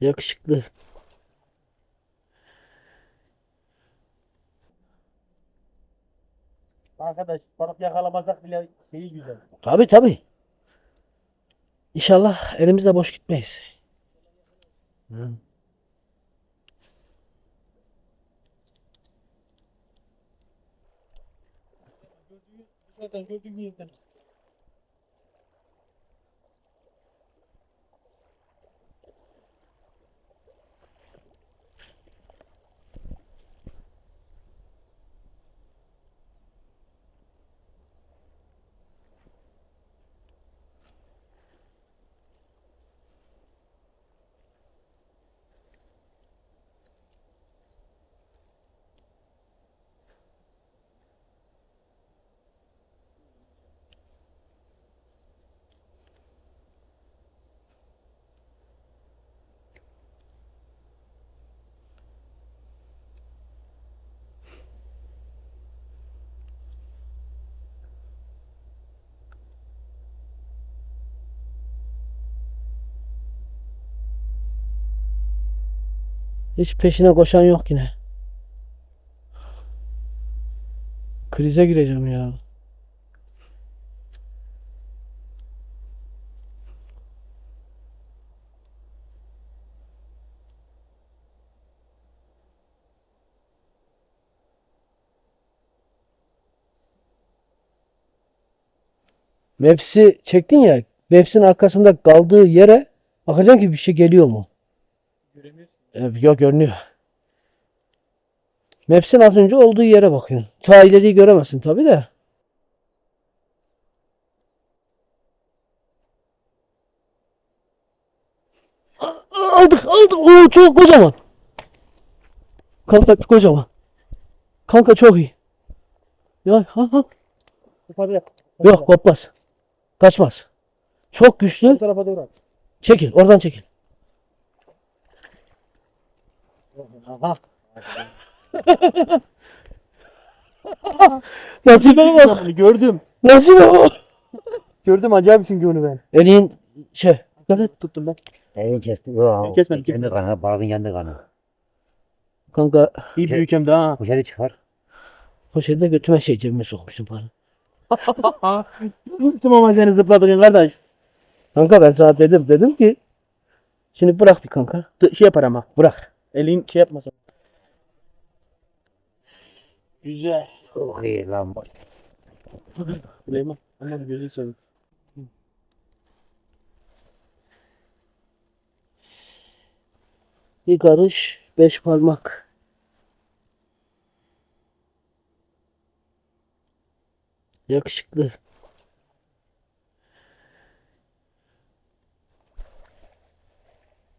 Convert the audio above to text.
Yakışıklı. Arkadaş balık yakalamasak bile şeyi güzel. Tabi tabi. İnşallah elimizde boş gitmeyiz. Hı. Zaten gördüğün yerden. Hiç peşine koşan yok yine. Krize gireceğim ya. Maps'i çektin ya. Maps'in arkasında kaldığı yere bakacaksın ki bir şey geliyor mu? E, Yok görünüyor. Maps'in az önce olduğu yere bakıyorsun. Ta ileriyi göremezsin tabi de. Aldık aldık. Oo çok kocaman. Kanka kocaman. Kanka çok iyi. Ya ha ha. Yok kopmaz. Kaçmaz. Çok Bu güçlü. tarafa doğru at. Çekil oradan çekil. Nasibe bak. Gördüm. Nasibe bak. Gördüm acayip çünkü onu ben. Elin şey. Dikkat. Tuttum ben. Elini kestim. Ben kesmedim, Kendi kanı, balığın kendi kanı. Kanka İyi Şey- büyük hem de ha. Poşeti çıkar. poşette götüme şey cebime sokmuştum bana. Tuttum ama seni zıpladın kardeş. Kanka ben sana dedim dedim ki şimdi bırak bir kanka. Şey yapar ama. Bırak. Elin şey yapmasın. Güzel. Çok iyi lan. Süleyman. Aman gözü seveyim. Bir karış beş parmak. Yakışıklı.